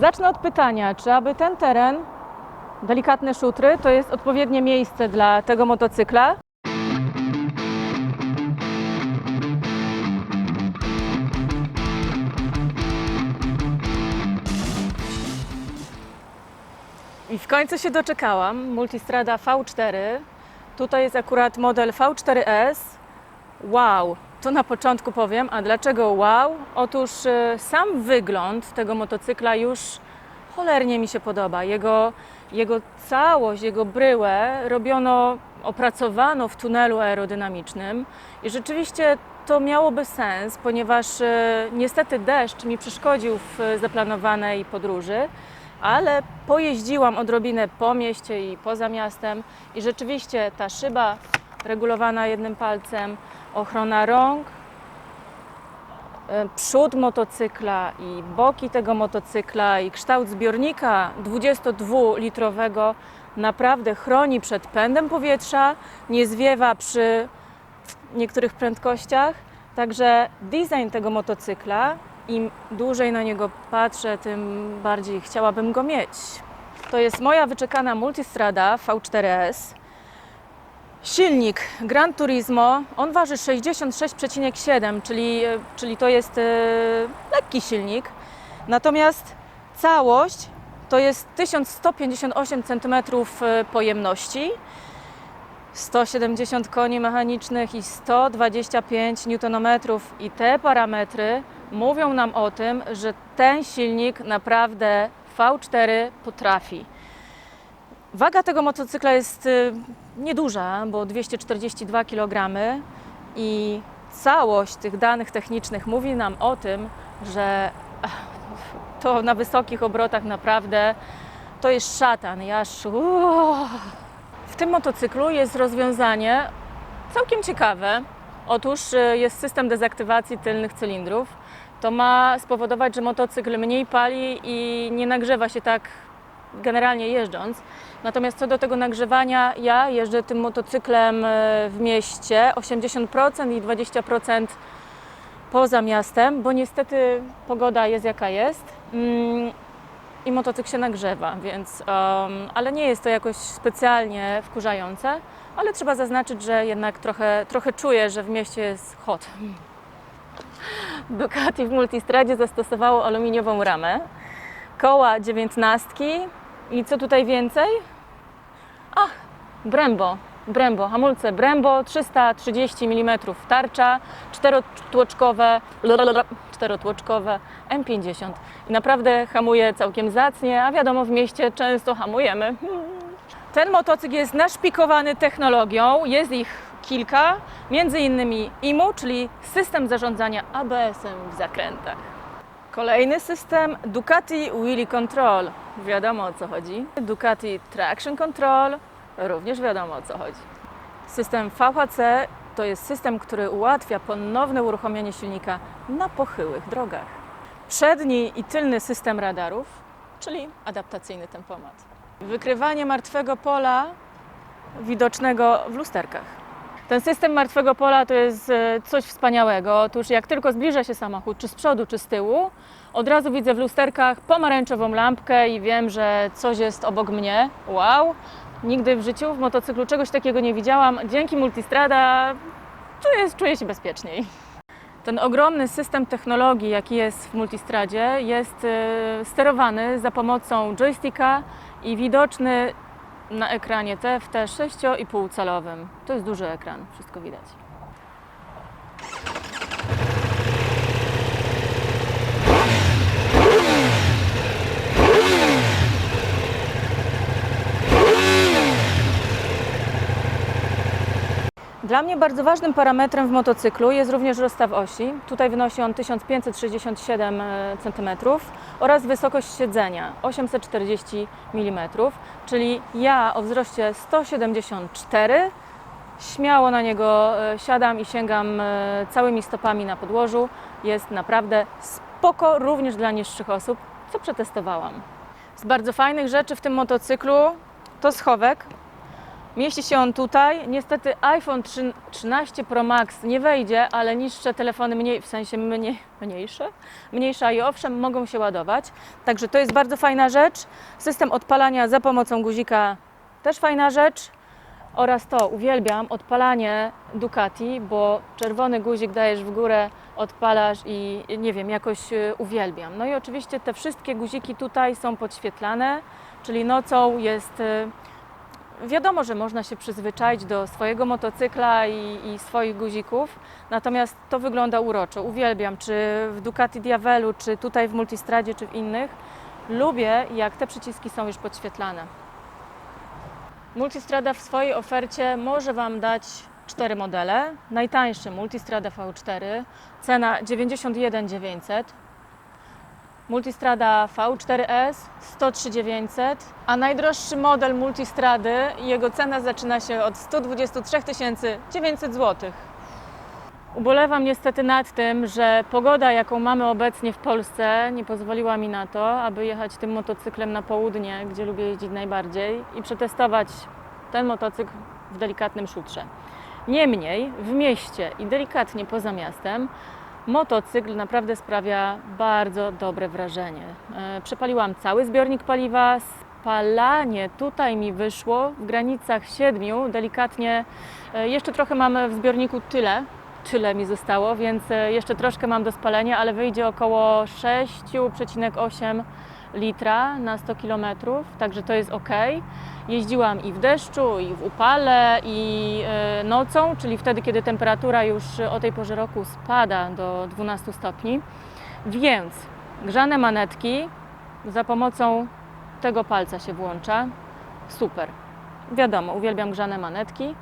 Zacznę od pytania, czy aby ten teren, delikatne szutry, to jest odpowiednie miejsce dla tego motocykla? I w końcu się doczekałam. Multistrada V4. Tutaj jest akurat model V4S. Wow, to na początku powiem. A dlaczego wow? Otóż y, sam wygląd tego motocykla już cholernie mi się podoba. Jego, jego całość, jego bryłę robiono, opracowano w tunelu aerodynamicznym i rzeczywiście to miałoby sens, ponieważ y, niestety deszcz mi przeszkodził w y, zaplanowanej podróży, ale pojeździłam odrobinę po mieście i poza miastem i rzeczywiście ta szyba regulowana jednym palcem, ochrona rąk, e, przód motocykla i boki tego motocykla i kształt zbiornika 22-litrowego naprawdę chroni przed pędem powietrza, nie zwiewa przy niektórych prędkościach. Także design tego motocykla, im dłużej na niego patrzę, tym bardziej chciałabym go mieć. To jest moja wyczekana Multistrada V4S. Silnik Gran Turismo, on waży 66,7, czyli, czyli to jest e, lekki silnik. Natomiast całość to jest 1158 cm pojemności, 170 koni mechanicznych i 125 Nm. I te parametry mówią nam o tym, że ten silnik naprawdę V4 potrafi. Waga tego motocykla jest y, nieduża, bo 242 kg i całość tych danych technicznych mówi nam o tym, że to na wysokich obrotach naprawdę to jest szatan. Ja. W tym motocyklu jest rozwiązanie całkiem ciekawe. Otóż y, jest system dezaktywacji tylnych cylindrów. To ma spowodować, że motocykl mniej pali i nie nagrzewa się tak generalnie jeżdżąc. Natomiast co do tego nagrzewania, ja jeżdżę tym motocyklem e, w mieście 80% i 20% poza miastem, bo niestety pogoda jest jaka jest. Mm, I motocykl się nagrzewa, więc, em, ale nie jest to jakoś specjalnie wkurzające, ale trzeba zaznaczyć, że jednak trochę, trochę czuję, że w mieście jest hot. Ducati w Multistradzie zastosowało aluminiową ramę, koła dziewiętnastki i co tutaj więcej? Ach, Brembo, Brembo, hamulce Brembo 330 mm tarcza, czterotłoczkowe, czterotłoczkowe M50 i naprawdę hamuje całkiem zacnie, a wiadomo w mieście często hamujemy. Ten motocykl jest naszpikowany technologią, jest ich kilka, między innymi IMU, czyli system zarządzania ABS-em w zakrętach. Kolejny system Ducati Wheelie Control. Wiadomo o co chodzi. Ducati Traction Control. Również wiadomo o co chodzi. System VHC to jest system, który ułatwia ponowne uruchomienie silnika na pochyłych drogach. Przedni i tylny system radarów, czyli adaptacyjny tempomat. Wykrywanie martwego pola widocznego w lusterkach. Ten system martwego pola to jest e, coś wspaniałego. Otóż jak tylko zbliża się samochód, czy z przodu, czy z tyłu, od razu widzę w lusterkach pomarańczową lampkę i wiem, że coś jest obok mnie. Wow! Nigdy w życiu w motocyklu czegoś takiego nie widziałam. Dzięki Multistrada czuję, czuję się bezpieczniej. Ten ogromny system technologii, jaki jest w Multistradzie, jest e, sterowany za pomocą joysticka i widoczny na ekranie TFT 6,5 calowym. To jest duży ekran, wszystko widać. Dla mnie bardzo ważnym parametrem w motocyklu jest również rozstaw osi. Tutaj wynosi on 1567 cm oraz wysokość siedzenia 840 mm, czyli ja o wzroście 174 śmiało na niego e, siadam i sięgam e, całymi stopami na podłożu. Jest naprawdę spoko również dla niższych osób, co przetestowałam. Z bardzo fajnych rzeczy w tym motocyklu to schowek, Mieści się on tutaj. Niestety iPhone 3 13 Pro Max nie wejdzie, ale niższe telefony, mniej, w sensie mniej, mniejsze, mniejsze i owszem, mogą się ładować. Także to jest bardzo fajna rzecz. System odpalania za pomocą guzika też fajna rzecz. Oraz to, uwielbiam odpalanie Ducati, bo czerwony guzik dajesz w górę, odpalasz i nie wiem, jakoś y, uwielbiam. No i oczywiście te wszystkie guziki tutaj są podświetlane, czyli nocą jest y, Wiadomo, że można się przyzwyczaić do swojego motocykla i, i, swoich guzików, natomiast to wygląda uroczo. Uwielbiam, czy w Ducati Diavelu, czy tutaj w Multistradzie, czy w innych. Lubię, jak te przyciski są już podświetlane. Multistrada w swojej ofercie może Wam dać cztery modele. Najtańszy Multistrada V4, cena 91 900. Multistrada V4S 103 a najdroższy model Multistrady, jego cena zaczyna się od 123 900 zł. Ubolewam niestety nad tym, że pogoda, jaką mamy obecnie w Polsce, nie pozwoliła mi na to, aby jechać tym motocyklem na południe, gdzie lubię jeździć najbardziej i przetestować ten motocykl w delikatnym szutrze. Niemniej w mieście i delikatnie poza miastem motocykl naprawdę sprawia bardzo dobre wrażenie. E, Przepaliłam cały zbiornik paliwa. Spalanie tutaj mi wyszło w granicach 7, delikatnie. e, Jeszcze trochę mam w zbiorniku tyle, tyle mi zostało, więc e, jeszcze troszkę mam do spalenia, ale wyjdzie około 6,8 litra na 100 km, także to jest ok. Jeździłam i w deszczu, i w upale, i e, nocą, czyli wtedy, kiedy temperatura już o tej porze roku spada do 12 stopni. Więc grzane manetki za pomocą tego palca się włącza. Super. Wiadomo, uwielbiam grzane manetki.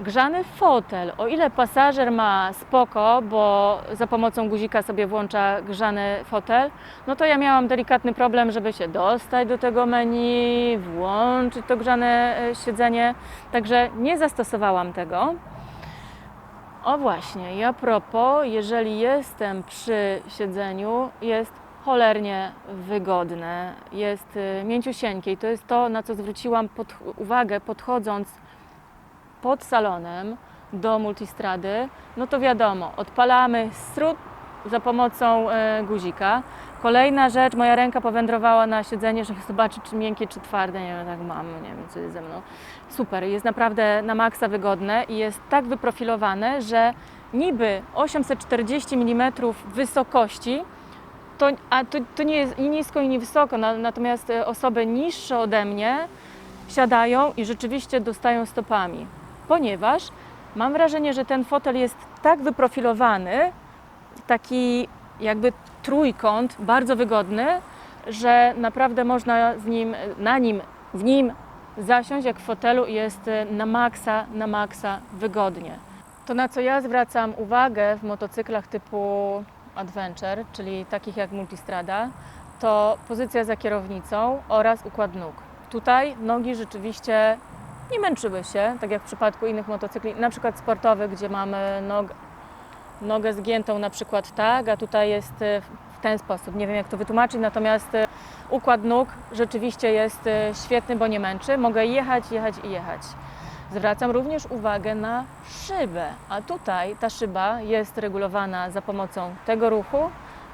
Grzany fotel, o ile pasażer ma spoko, bo za pomocą guzika sobie włącza grzany fotel, no to ja miałam delikatny problem, żeby się dostać do tego menu, włączyć to grzane e, siedzenie, także nie zastosowałam tego. O właśnie, i a propos, jeżeli jestem przy siedzeniu, jest cholernie wygodne, jest y, mięciusieńkie i to jest to, na co zwróciłam pod, uwagę podchodząc pod salonem do multistrady, no to wiadomo, odpalamy strut za pomocą e, guzika. Kolejna rzecz, moja ręka powędrowała na siedzenie, żeby zobaczyć, czy miękkie, czy twarde. Nie wiem, tak mam, nie wiem, co jest ze mną. Super, jest naprawdę na maksa wygodne i jest tak wyprofilowane, że niby 840 mm wysokości, to, a to, to nie jest i nisko, i nie wysoko, na, natomiast e, osoby niższe ode mnie siadają i rzeczywiście dostają stopami, ponieważ mam wrażenie, że ten fotel jest tak wyprofilowany, taki jakby trójkąt, bardzo wygodny, że naprawdę można z nim, na nim, w nim zasiąść jak w fotelu jest e, na maksa, na maksa wygodnie. To na co ja zwracam uwagę w motocyklach typu adventure, czyli takich jak Multistrada, to pozycja za kierownicą oraz układ nóg. Tutaj nogi rzeczywiście nie męczyły się, tak jak w przypadku innych motocykli, na przykład sportowych, gdzie mamy nog, nogę zgiętą na przykład tak, a tutaj jest e, w ten sposób. Nie wiem jak to wytłumaczyć, natomiast e, układ nóg rzeczywiście jest e, świetny, bo nie męczy. Mogę jechać, jechać i jechać. Zwracam również uwagę na szybę, a tutaj ta szyba jest regulowana za pomocą tego ruchu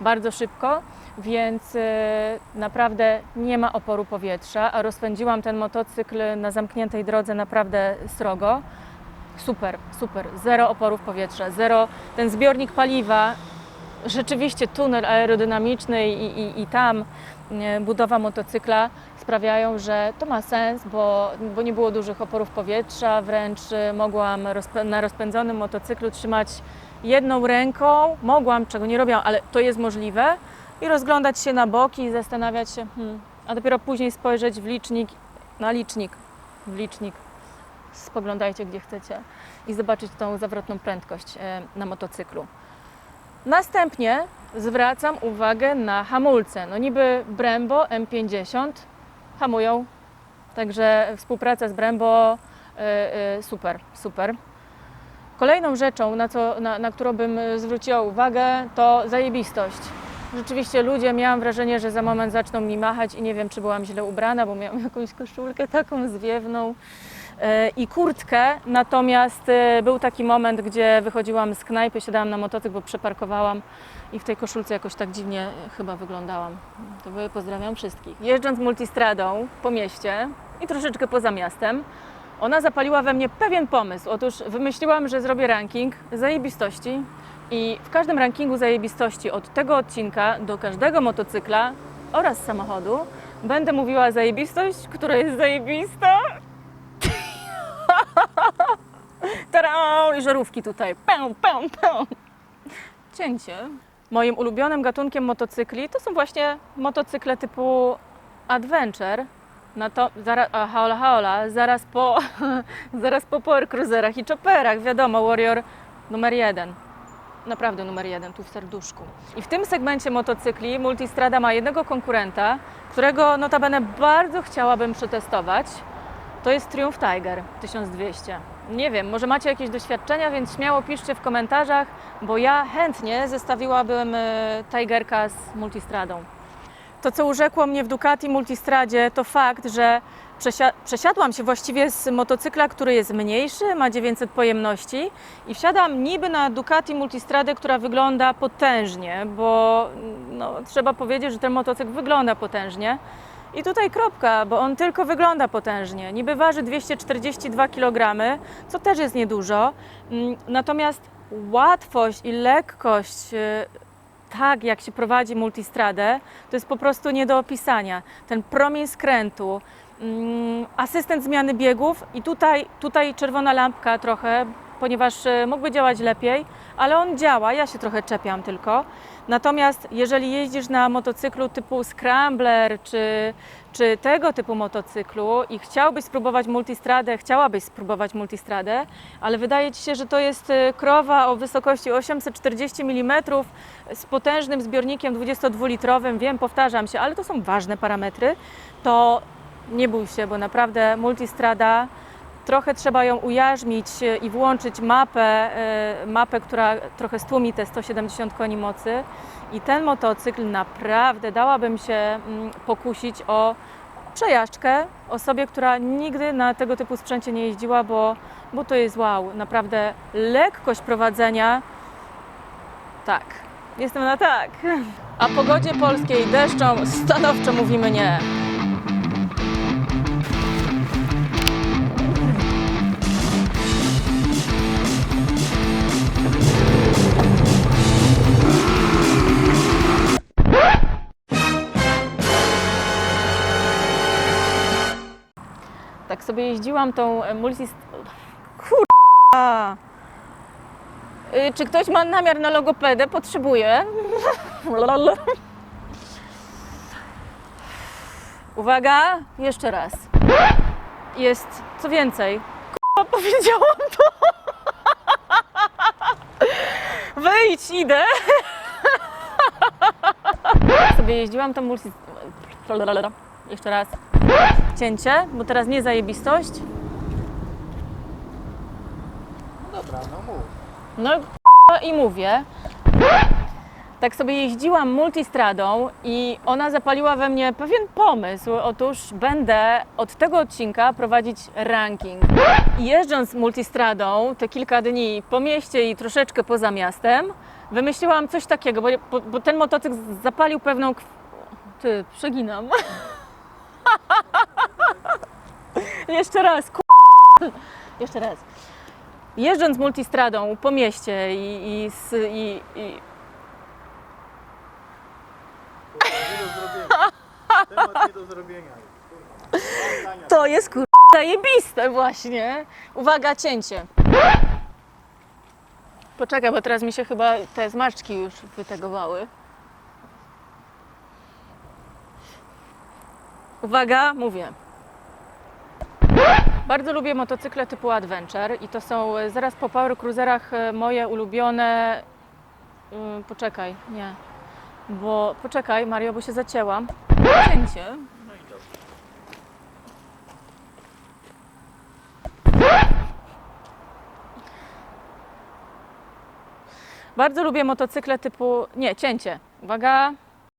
bardzo szybko, więc e, naprawdę nie ma oporu powietrza, a rozpędziłam ten motocykl na zamkniętej drodze naprawdę srogo. Super, super, zero oporów powietrza, zero, ten zbiornik paliwa, rzeczywiście tunel aerodynamiczny i, i, i tam e, budowa motocykla sprawiają, że to ma sens, bo, bo nie było dużych oporów powietrza, wręcz e, mogłam na rozpędzonym motocyklu trzymać jedną ręką, mogłam, czego nie robiłam, ale to jest możliwe, i rozglądać się na boki i zastanawiać się, hmm, a dopiero później spojrzeć w licznik, na licznik, w licznik, spoglądajcie gdzie chcecie i zobaczyć tą zawrotną prędkość e, na motocyklu. Następnie zwracam uwagę na hamulce. No niby Brembo M50 hamują, także współpraca z Brembo y, y, super, super. Kolejną rzeczą, na, co, na, na którą bym zwróciła uwagę, to zajebistość. Rzeczywiście ludzie, miałam wrażenie, że za moment zaczną mi machać i nie wiem, czy byłam źle ubrana, bo miałam jakąś koszulkę taką zwiewną. e, i kurtkę, natomiast e, był taki moment, gdzie wychodziłam z knajpy, siadałam na motocykl, bo przeparkowałam i w tej koszulce jakoś tak dziwnie chyba wyglądałam. To były pozdrawiam wszystkich. Jeżdżąc multistradą po mieście i troszeczkę poza miastem, ona zapaliła we mnie pewien pomysł. Otóż wymyśliłam, że zrobię ranking zajebistości i w każdym rankingu zajebistości od tego odcinka do każdego motocykla oraz samochodu będę mówiła zajebistość, która jest zajebista. Tadam! I żarówki tutaj. Pę, pę, pę. Cięcie. Moim ulubionym gatunkiem motocykli to są właśnie motocykle typu adventure. Na to, zara, a, haola, haola, zaraz po, zaraz po power cruiserach i chopperach, wiadomo, Warrior numer jeden. Naprawdę numer jeden, tu w serduszku. I w tym segmencie motocykli Multistrada ma jednego konkurenta, którego notabene bardzo chciałabym przetestować. To jest Triumph Tiger 1200. Nie wiem, może macie jakieś doświadczenia, więc śmiało piszcie w komentarzach, bo ja chętnie zestawiłabym e, Tigerka z Multistradą. To, co urzekło mnie w Ducati Multistradzie, to fakt, że przesia- przesiadłam się właściwie z motocykla, który jest mniejszy, ma 900 pojemności i wsiadam niby na Ducati Multistradę, która wygląda potężnie, bo no, trzeba powiedzieć, że ten motocykl wygląda potężnie. I tutaj kropka, bo on tylko wygląda potężnie. Niby waży 242 kg, co też jest niedużo. Mm, Natomiast łatwość i lekkość y, tak, jak się prowadzi multistradę, to jest po prostu nie do opisania. Ten promień skrętu, mm, asystent zmiany biegów i tutaj, tutaj czerwona lampka trochę, ponieważ e, mógłby działać lepiej, ale on działa, ja się trochę czepiam tylko. Natomiast jeżeli jeździsz na motocyklu typu Scrambler czy, czy tego typu motocyklu i chciałbyś spróbować multistradę, chciałabyś spróbować multistradę, ale wydaje Ci się, że to jest e, krowa o wysokości 840 mm z potężnym zbiornikiem 22-litrowym, wiem, powtarzam się, ale to są ważne parametry, to nie bój się, bo naprawdę multistrada trochę trzeba ją ujarzmić e, i włączyć mapę, e, mapę, która trochę stłumi te 170 koni mocy i ten motocykl naprawdę dałabym się mm, pokusić o przejażdżkę osobie, która nigdy na tego typu sprzęcie nie jeździła, bo, bo to jest wow, naprawdę lekkość prowadzenia tak, jestem na tak. A pogodzie polskiej deszczom stanowczo mówimy nie. Tak sobie jeździłam tą e, multi... Kurwa! Y, Czy ktoś ma namiar na logopedę? Potrzebuje. Uwaga, jeszcze raz. Jest, co więcej, Kurwa, powiedziałam to. Wyjdź, idę. Sobie jeździłam tą multi... Jeszcze raz. Cięcie, bo teraz nie zajebistość. Dobra, no mów. No i mówię. Tak sobie jeździłam multistradą i ona zapaliła we mnie pewien pomysł. Otóż będę od tego odcinka prowadzić ranking. I jeżdżąc multistradą te kilka dni po mieście i troszeczkę poza miastem, wymyśliłam coś takiego, bo, bo, bo ten motocykl zapalił pewną... Ty, przeginam. Jeszcze raz, k***. Jeszcze raz jeżdżąc multistradą po mieście i, i, i, i nie do zrobienia. To jest kur... zajebiste właśnie. Uwaga, cięcie. Poczekaj, bo teraz mi się chyba te zmarszczki już wytegowały. Uwaga, mówię. Bardzo lubię motocykle typu Adventure i to są e, zaraz po Power Cruiserach e, moje ulubione. y, Poczekaj, nie. Bo poczekaj, Mario, bo się zacięłam. Cięcie. No i. Bardzo lubię motocykle typu. Nie, cięcie. Uwaga.